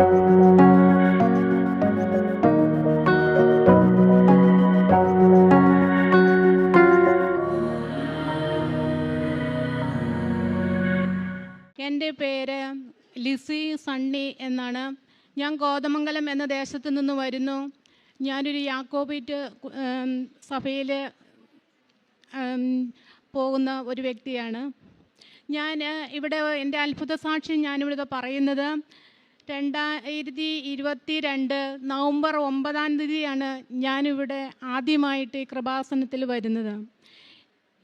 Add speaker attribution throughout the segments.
Speaker 1: എന്റെ പേര് ലിസി സണ്ണി എന്നാണ്. ഞാൻ കോതമംഗലം എന്ന ദേശത്ത് നിന്ന് വരുന്നു. ഞാനൊരു യാക്കോബിറ്റ് സഭയിൽ പോകുന്ന ഒരു വ്യക്തിയാണ്. ഞാൻ ഇവിടെ എന്റെ അത്ഭുത സാക്ഷി ഞാനിവിടെ പറയുന്നത് രണ്ടായിരത്തി ഇരുപത്തി രണ്ട് നവംബർ ഒമ്പതാം തീയതിയാണ് ഞാനിവിടെ ആദ്യമായിട്ട് ഈ കൃപാസനത്തിൽ വരുന്നത്.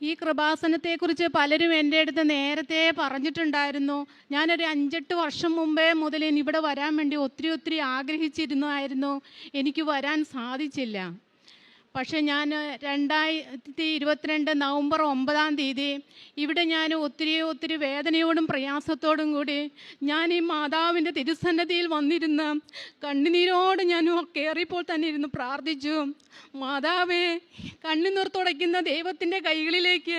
Speaker 1: ഈ കൃപാസനത്തെക്കുറിച്ച് പലരും എന്റെ അടുത്ത് നേരത്തെ പറഞ്ഞിട്ടുണ്ടായിരുന്നു. ഞാനൊരു അഞ്ചെട്ട് വർഷം മുമ്പേ മുതൽ ഇവിടെ വരാൻ വേണ്ടി ഒത്തിരി ഒത്തിരി ആഗ്രഹിച്ചിരുന്നായിരുന്നു എനിക്ക് വരാൻ സാധിച്ചില്ല. പക്ഷേ ഞാൻ രണ്ടായിരത്തി ഇരുപത്തിരണ്ട് നവംബർ ഒമ്പതാം തീയതി ഇവിടെ ഞാൻ ഒത്തിരി ഒത്തിരി വേദനയോടും പ്രയാസത്തോടും കൂടി ഞാൻ ഈ മാതാവിന്റെ തിരുസന്നതിയിൽ വന്നിരുന്ന് കണ്ണുനീരോട് ഞാൻ കയറിയപ്പോൾ തന്നെ ഇരുന്ന് പ്രാർത്ഥിച്ചു. മാതാവേ കണ്ണുനീർ തുടയ്ക്കുന്ന ദൈവത്തിന്റെ കൈകളിലേക്ക്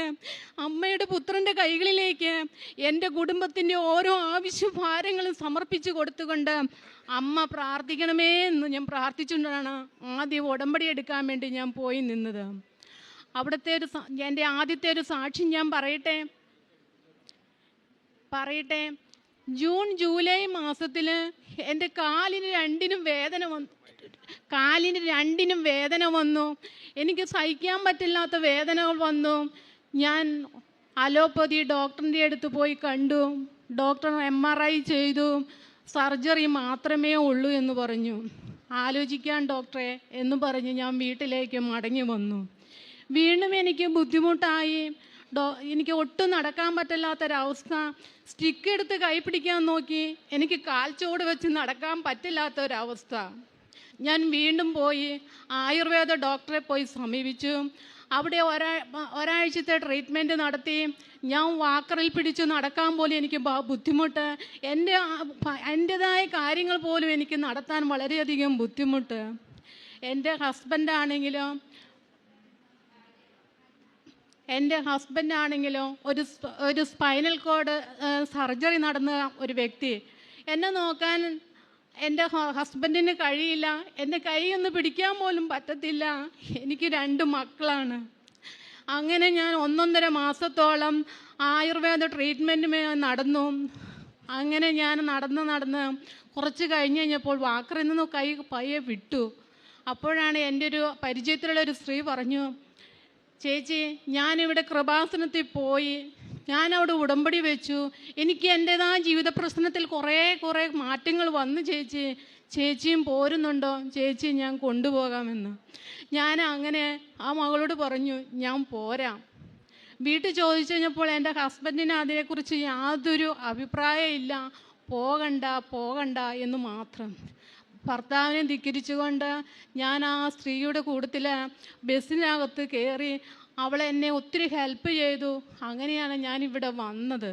Speaker 1: അമ്മയുടെ പുത്രന്റെ കൈകളിലേക്ക് എന്റെ കുടുംബത്തിന്റെ ഓരോ ആവശ്യഭാരങ്ങളും സമർപ്പിച്ചു കൊടുത്തുകൊണ്ട് അമ്മ പ്രാർത്ഥിക്കണമേ എന്ന് ഞാൻ പ്രാർത്ഥിച്ചുകൊണ്ടാണ് ആദ്യം ഉടമ്പടി എടുക്കാൻ വേണ്ടി ഞാൻ പോയി നിന്നത്. അവിടുത്തെ ഒരു എന്റെ ആദ്യത്തെ ഒരു സാക്ഷി ഞാൻ പറയട്ടെ? പറയട്ടെ? ജൂൺ ജൂലൈ മാസത്തിൽ എന്റെ കാലിന് രണ്ടിനും വേദന വന്നു കാലിന് രണ്ടിനും വേദന വന്നു. എനിക്ക് സഹിക്കാൻ പറ്റില്ലാത്ത വേദന വന്നു. ഞാൻ അലോപ്പതി ഡോക്ടറിന്റെ അടുത്ത് പോയി കണ്ടു. ഡോക്ടർ എം ആർ ഐ ചെയ്തു. സർജറി മാത്രമേ ഉള്ളൂ എന്ന് പറഞ്ഞു. ആലോചിക്കാൻ ഡോക്ടറെ എന്ന് പറഞ്ഞ് ഞാൻ വീട്ടിലേക്ക് മടങ്ങി വന്നു. വീണ്ടും എനിക്ക് ബുദ്ധിമുട്ടായി. ഡോ എനിക്ക് ഒട്ടും നടക്കാൻ പറ്റില്ലാത്തൊരവസ്ഥ. സ്റ്റിക്ക് എടുത്ത് കൈ പിടിക്കാൻ നോക്കി. എനിക്ക് കാൽച്ചോട് വെച്ച് നടക്കാൻ പറ്റില്ലാത്തൊരവസ്ഥ. ഞാൻ വീണ്ടും പോയി. ആയുർവേദ ഡോക്ടറെ പോയി സമീപിച്ചു. അവിടെ ഒരാ ഒരാഴ്ചത്തെ ട്രീറ്റ്മെന്റ് നടത്തി. ഞാൻ വാക്കറിൽ പിടിച്ച് നടക്കാൻ പോലും എനിക്ക് ബുദ്ധിമുട്ട്. എന്റെ എന്റെതായ കാര്യങ്ങൾ പോലും എനിക്ക് നടത്താൻ വളരെയധികം ബുദ്ധിമുട്ട്. എന്റെ ഹസ്ബൻഡാണെങ്കിലും എന്റെ ഹസ്ബൻഡ് ആണെങ്കിലോ ഒരു ഒരു സ്പൈനൽ കോഡ് സർജറി നടന്ന ഒരു വ്യക്തി. എന്നെ നോക്കാൻ എന്റെ ഹസ്ബൻഡിന് കഴിയില്ല. എന്റെ കൈ ഒന്ന് പിടിക്കാൻ പോലും പറ്റത്തില്ല. എനിക്ക് രണ്ട് മക്കളാണ്. അങ്ങനെ ഞാൻ ഒന്നൊന്നര മാസത്തോളം ആയുർവേദ ട്രീറ്റ്മെന്റ് നടന്നു. അങ്ങനെ ഞാൻ നടന്ന് നടന്ന് കുറച്ച് കഴിഞ്ഞ് കഴിഞ്ഞപ്പോൾ വാക്കറിൽ നിന്ന് കൈ പയ്യെ വിട്ടു. അപ്പോഴാണ് എന്റെ ഒരു പരിചയത്തിലുള്ള ഒരു സ്ത്രീ പറഞ്ഞു ചേച്ചി ഞാനിവിടെ കൃപാസനത്തിൽ പോയി. ഞാനവിടെ ഉടമ്പടി വെച്ചു. എനിക്ക് എന്റെതായ ജീവിത പ്രശ്നത്തിൽ കുറേ കുറേ മാറ്റങ്ങൾ വന്നു ചേച്ചി. ചേച്ചിയും പോരുന്നുണ്ടോ? ചേച്ചി ഞാൻ കൊണ്ടുപോകാമെന്ന്. ഞാൻ അങ്ങനെ ആ മകളോട് പറഞ്ഞു ഞാൻ പോരാം. വീട്ടിൽ ചോദിച്ചു കഴിഞ്ഞപ്പോൾ എന്റെ ഹസ്ബൻഡിന് അതിനെക്കുറിച്ച് യാതൊരു അഭിപ്രായമില്ല. പോകണ്ട പോകണ്ട എന്ന് മാത്രം. ഭർത്താവിനെ ധിക്കരിച്ചുകൊണ്ട് ഞാൻ ആ സ്ത്രീയുടെ കൂട്ടത്തിൽ ബസ്സിനകത്ത് കയറി അവൾ എന്നെ ഒത്തിരി ഹെൽപ്പ് ചെയ്തു. അങ്ങനെയാണ് ഞാൻ ഇവിടെ വന്നത്.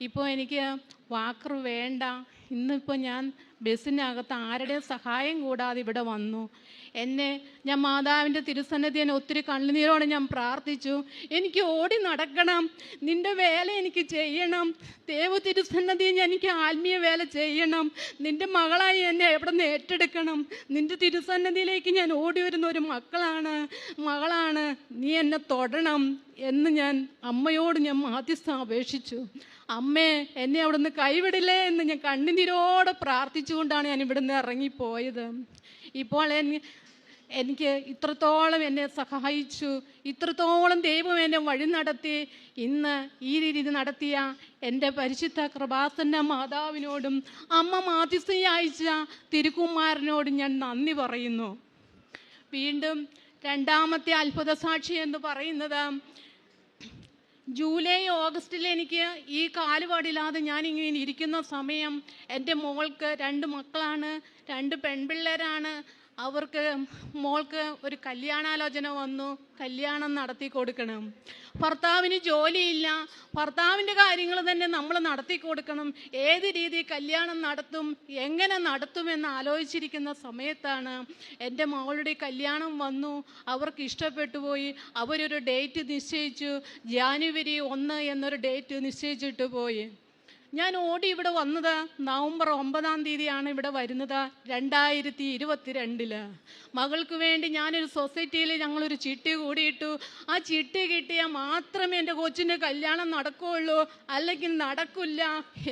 Speaker 1: ഇപ്പോൾ എനിക്ക് വാക്കർ വേണ്ട. ഇന്നിപ്പോൾ ഞാൻ ബസ്സിനകത്ത് ആരുടെയും സഹായം കൂടാതെ ഇവിടെ വന്നു. എന്നെ ഞാൻ മാതാവിന്റെ തിരുസന്നിധി എന്നെ ഒത്തിരി കണ്ണുനീരോടെ ഞാൻ പ്രാർത്ഥിച്ചു. എനിക്ക് ഓടി നടക്കണം. നിന്റെ വേല എനിക്ക് ചെയ്യണം. ദേവ തിരുസന്നിധി ഞാൻ എനിക്ക് ആത്മീയ വേല ചെയ്യണം. നിന്റെ മകളായി എന്നെ എവിടെ നിന്ന് ഏറ്റെടുക്കണം? നിന്റെ തിരുസന്നിധിയിലേക്ക് ഞാൻ ഓടി വരുന്ന ഒരു മക്കളാണ്. മകളാണ്. നീ എന്നെ തൊടണം എന്ന് ഞാൻ അമ്മയോട് ഞാൻ മാധ്യസ്ഥ അപേക്ഷിച്ചു. അമ്മേ എന്നെ അവിടുന്ന് കൈവിടില്ലേ എന്ന് ഞാൻ കണ്ണുനീരോടെ പ്രാർത്ഥിച്ചുകൊണ്ടാണ് ഞാൻ ഇവിടുന്ന് ഇറങ്ങിപ്പോയത്. ഇപ്പോൾ എനിക്ക് ഇത്രത്തോളം എന്നെ സഹായിച്ചു ഇത്രത്തോളം ദൈവം എന്നെ വഴി നടത്തി. ഇന്ന് ഈ രീതി നടത്തിയ എന്റെ പരിശുദ്ധ കൃപാസന്ന മാതാവിനോടും അമ്മ മാധ്യസ്ഥ അയച്ച തിരുക്കുമാരനോടും ഞാൻ നന്ദി പറയുന്നു. വീണ്ടും രണ്ടാമത്തെ അത്ഭുത സാക്ഷി എന്ന് പറയുന്നത് ജൂലൈ ഓഗസ്റ്റിൽ എനിക്ക് ഈ കാലുപാടില്ലാതെ ഞാൻ ഇങ്ങനെ ഇരിക്കുന്ന സമയം എന്റെ മോൾക്ക് രണ്ട് മക്കളാണ് രണ്ട് പെൺപിള്ളേരാണ് അവർക്ക് മോൾക്ക് ഒരു കല്യാണാലോചന വന്നു കല്യാണം നടത്തി കൊടുക്കണം. ഭർത്താവിന് ജോലിയില്ല ഭർത്താവിന്റെ കാര്യങ്ങൾ തന്നെ നമ്മൾ നടത്തി കൊടുക്കണം. ഏത് രീതി കല്യാണം നടത്തും എങ്ങനെ നടത്തുമെന്ന് ആലോചിച്ചിരിക്കുന്ന സമയത്താണ് എന്റെ മകളുടെ കല്യാണം വന്നു അവർക്ക് ഇഷ്ടപ്പെട്ടു പോയി. അവരൊരു ഡേറ്റ് നിശ്ചയിച്ചു ജാനുവരി ഒന്ന് എന്നൊരു ഡേറ്റ് നിശ്ചയിച്ചിട്ട് പോയി. ഞാൻ ഓടി ഇവിടെ വന്നത് നവംബർ ഒമ്പതാം തീയതിയാണ് ഇവിടെ വരുന്നത് രണ്ടായിരത്തി ഇരുപത്തിരണ്ടിൽ മകൾക്ക് വേണ്ടി ഞാനൊരു സൊസൈറ്റിയിൽ ഞങ്ങളൊരു ചിട്ടി കൂടിയിട്ടു. ആ ചിട്ടി കിട്ടിയാൽ മാത്രമേ എന്റെ കൊച്ചിന്റെ കല്യാണം നടക്കുകയുള്ളൂ അല്ലെങ്കിൽ നടക്കില്ല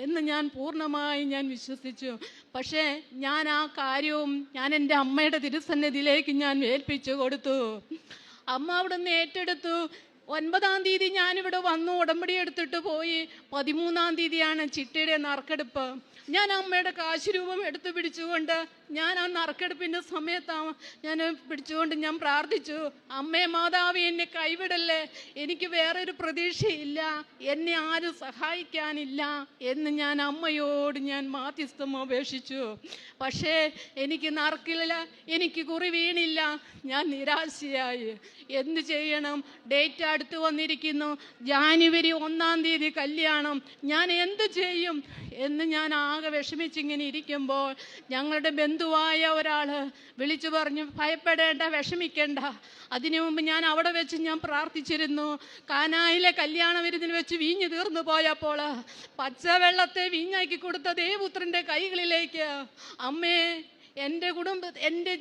Speaker 1: എന്ന് ഞാൻ പൂർണമായി ഞാൻ വിശ്വസിച്ചു. പക്ഷേ ഞാൻ ആ കാര്യവും ഞാൻ എന്റെ അമ്മയുടെ തിരുസന്നിധിയിലേക്ക് ഞാൻ ഏൽപ്പിച്ചു കൊടുത്തു. അമ്മ അവിടെ നിന്ന് ഏറ്റെടുത്തു. ഒൻപതാം തീയതി ഞാനിവിടെ വന്നു ഉടമ്പടി എടുത്തിട്ട് പോയി. പതിമൂന്നാം തീയതിയാണ് ചിട്ടയുടെ നറുക്കെടുപ്പ്. ഞാൻ അമ്മയുടെ കാശ് രൂപം എടുത്തു പിടിച്ചുകൊണ്ട് ഞാൻ ആ നറുക്കെടുപ്പിന്റെ സമയത്താണ് ഞാൻ പിടിച്ചുകൊണ്ട് ഞാൻ പ്രാർത്ഥിച്ചു അമ്മേ മാതാവ് എന്നെ കൈവിടല്ലേ? എനിക്ക് വേറൊരു പ്രതീക്ഷയില്ല. എന്നെ ആരും സഹായിക്കാനില്ല. എന്ന് ഞാൻ അമ്മയോട് ഞാൻ മാധ്യസ്ഥം അപേക്ഷിച്ചു. പക്ഷേ എനിക്ക് നറുക്കില്ല എനിക്ക് കുറി വീണില്ല. ഞാൻ നിരാശയായി. എന്ത് ചെയ്യണം? ഡേറ്റ് അടുത്ത് വന്നിരിക്കുന്നു. ജാനുവരി ഒന്നാം തീയതി കല്യാണം. ഞാൻ എന്ത് ചെയ്യും? എന്ന് ഞാൻ ആകെ വിഷമിച്ചിങ്ങനെ ഇരിക്കുമ്പോൾ ഞങ്ങളുടെ ബന്ധുവായ ഒരാൾ വിളിച്ചു പറഞ്ഞു ഭയപ്പെടേണ്ട വിഷമിക്കേണ്ട. അതിനു മുമ്പ് ഞാൻ അവിടെ വെച്ച് ഞാൻ പ്രാർത്ഥിച്ചിരുന്നു. കാനായിലെ കല്യാണ വിരുന്നിൽ വെച്ച് വീഞ്ഞു തീർന്നു പോയപ്പോൾ പച്ചവെള്ളത്തെ വീഞ്ഞാക്കി കൊടുത്ത ദേവപുത്രന്റെ കൈകളിലേക്ക് അമ്മേ എന്റെ കുടുംബ എന്റെ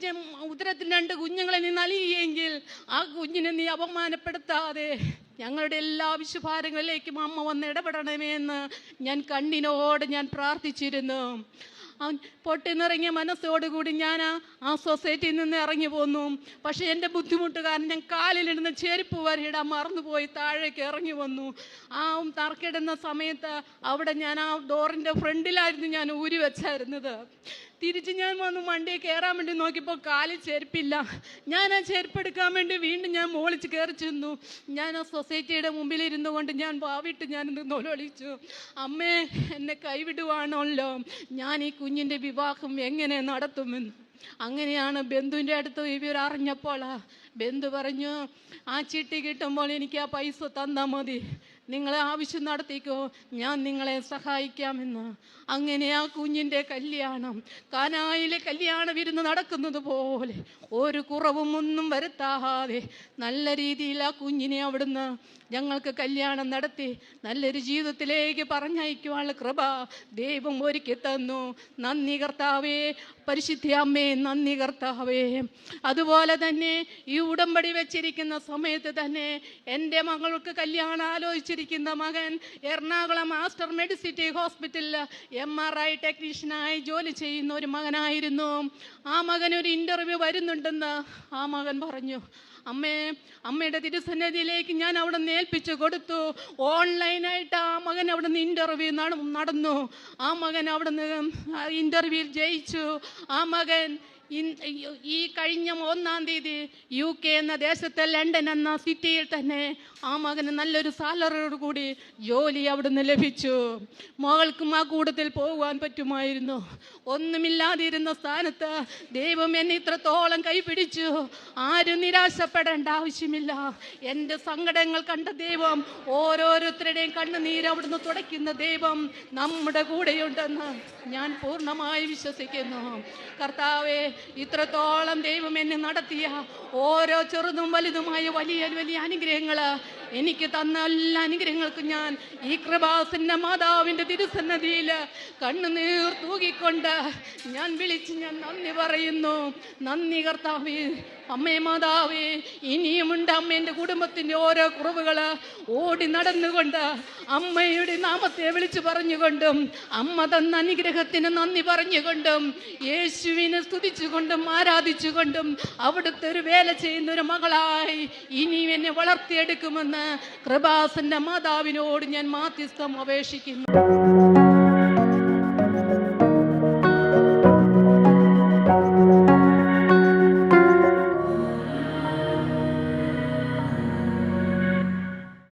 Speaker 1: ഉദരത്തിൽ രണ്ട് കുഞ്ഞുങ്ങളെ നീ നൽകിയെങ്കിൽ ആ കുഞ്ഞിനെ നീ അപമാനപ്പെടുത്താതെ ഞങ്ങളുടെ എല്ലാ വിശുഭാരങ്ങളിലേക്കും അമ്മ വന്ന് ഇടപെടണമേ എന്ന് ഞാൻ കണ്ണിനോട് ഞാൻ പ്രാർത്ഥിച്ചിരുന്നു. അവൻ പൊട്ടിനിറങ്ങിയ മനസ്സോടുകൂടി ഞാൻ ആ- ആ സൊസൈറ്റിയിൽ നിന്ന് ഇറങ്ങി പോന്നു. പക്ഷേ എന്റെ ബുദ്ധിമുട്ട് കാരണം ഞാൻ കാലിലിടുന്ന ചെരുപ്പ് വരെ ഇടാൻ മറന്നുപോയി താഴേക്ക് ഇറങ്ങി വന്നു. ആ തറക്കിടുന്ന സമയത്ത് അവിടെ ഞാൻ ആ ഡോറിന്റെ ഫ്രണ്ടിലായിരുന്നു ഞാൻ ഊരി വെച്ചായിരുന്നത്. തിരിച്ച് ഞാൻ വന്ന് വണ്ടിയെ കയറാൻ വേണ്ടി നോക്കിയപ്പോൾ കാലിൽ ചെരുപ്പില്ല. ഞാൻ ആ ചെരുപ്പ് എടുക്കാൻ വേണ്ടി വീണ്ടും ഞാൻ മോളിച്ച് കയറി ചെന്നു. ഞാൻ ആ സൊസൈറ്റിയുടെ മുമ്പിൽ ഇരുന്നു കൊണ്ട് ഞാൻ വാവിട്ട് ഞാൻ നൊലൊളിച്ചു. അമ്മേ എന്നെ കൈവിടുവാണല്ലോ. ഞാൻ ഈ കുഞ്ഞിന്റെ വിവാഹം എങ്ങനെ നടത്തുമെന്ന്. അങ്ങനെയാണ് ബന്ധുവിന്റെ അടുത്ത് ഇവർ അറിഞ്ഞപ്പോൾ ബന്ധു പറഞ്ഞു ആ ചിട്ടി കിട്ടുമ്പോൾ എനിക്ക് ആ പൈസ തന്നാൽ മതി. നിങ്ങളെ ആവശ്യം നടത്തിക്കോ ഞാൻ നിങ്ങളെ സഹായിക്കാമെന്ന്. അങ്ങനെ ആ കുഞ്ഞിന്റെ കല്യാണം കാനായിലെ കല്യാണ വിരുന്ന് നടക്കുന്നത് പോലെ ഒരു കുറവും ഒന്നും വരുത്താതെ നല്ല രീതിയിൽ ആ കുഞ്ഞിനെ അവിടുന്ന് ഞങ്ങൾക്ക് കല്യാണം നടത്തി നല്ലൊരു ജീവിതത്തിലേക്ക് പറഞ്ഞയക്കുവാനുള്ള കൃപ ദൈവം ഒരുക്കി തന്നു നന്ദി കർത്താവേ പരിശുദ്ധ അമ്മേ നന്ദി കർത്താവേ. അതുപോലെ തന്നെ ഈ ഉടമ്പടി വെച്ചിരിക്കുന്ന സമയത്ത് തന്നെ എന്റെ മകൾക്ക് കല്യാണം ആലോചിച്ചിരിക്കുന്ന മകൻ എറണാകുളം മാസ്റ്റർ മെഡിസിറ്റി ഹോസ്പിറ്റലിൽ എം ആർ ഐ ടെക്നീഷ്യനായി ജോലി ചെയ്യുന്ന ഒരു മകനായിരുന്നു. ആ മകൻ ഒരു ഇന്റർവ്യൂ വരുന്നുണ്ടെന്ന് ആ മകൻ പറഞ്ഞു. അമ്മേ അമ്മയുടെ തിരുസന്നിധിയിലേക്ക് ഞാൻ അവിടെ നിന്ന് ഏൽപ്പിച്ചു കൊടുത്തു. ഓൺലൈനായിട്ട് ആ മകൻ അവിടെ നിന്ന് ഇന്റർവ്യൂ നടന്നു. ആ മകൻ അവിടെ നിന്ന് ഇന്റർവ്യൂവിൽ ജയിച്ചു. ആ മകൻ ഈ കഴിഞ്ഞ ഒന്നാം തീയതി യു കെ എന്ന ദേശത്തെ ലണ്ടൻ എന്ന സിറ്റിയിൽ തന്നെ ആ മകന് നല്ലൊരു സാലറിയോട് കൂടി ജോലി അവിടുന്ന് ലഭിച്ചു. മകൾക്കും ആ കൂട്ടത്തിൽ പോകുവാൻ പറ്റുമായിരുന്നു. ഒന്നുമില്ലാതിരുന്ന സ്ഥാനത്ത് ദൈവം എന്നെ ഇത്രത്തോളം കൈപിടിച്ചു. ആരും നിരാശപ്പെടേണ്ട ആവശ്യമില്ല. എന്റെ സങ്കടങ്ങൾ കണ്ട ദൈവം ഓരോരുത്തരുടെയും കണ്ണുനീര് അവിടുന്ന് തുടയ്ക്കുന്ന ദൈവം നമ്മുടെ കൂടെയുണ്ടെന്ന് ഞാൻ പൂർണമായി വിശ്വസിക്കുന്നു. കർത്താവെ ഇത്രത്തോളം ദൈവം എന്നെ നടത്തിയ ഓരോ ചെറുതും വലുതുമായ വലിയ വലിയ അനുഗ്രഹങ്ങൾ എനിക്ക് തന്ന എല്ലാ അനുഗ്രഹങ്ങൾക്കും ഞാൻ ഈ കൃപാസന്ന മാതാവിന്റെ തിരുസന്നതിയിൽ കണ്ണുനീർ തൂകിക്കൊണ്ട് ഞാൻ വിളിച്ച് ഞാൻ നന്ദി പറയുന്നു. നന്ദി കർത്താവേ. അമ്മേ മാതാവേ ഇനിയുമുണ്ട് അമ്മേന്റെ കുടുംബത്തിന്റെ ഓരോ കുറവുകൾ ഓടി നടന്നുകൊണ്ട് അമ്മയുടെ നാമത്തെ വിളിച്ചു പറഞ്ഞുകൊണ്ടും അമ്മ തന്ന അനുഗ്രഹത്തിന് നന്ദി പറഞ്ഞുകൊണ്ടും യേശുവിനെ സ്തുതിച്ചുകൊണ്ടും ആരാധിച്ചുകൊണ്ടും അവിടുത്തെ ഒരു വേല ചെയ്യുന്ന ഒരു മകളായി ഇനിയും എന്നെ വളർത്തിയെടുക്കുമെന്ന് കൃപാസന്റെ മാതാവിനോട് ഞാൻ മാധ്യസ്ഥം അപേക്ഷിക്കുന്നു.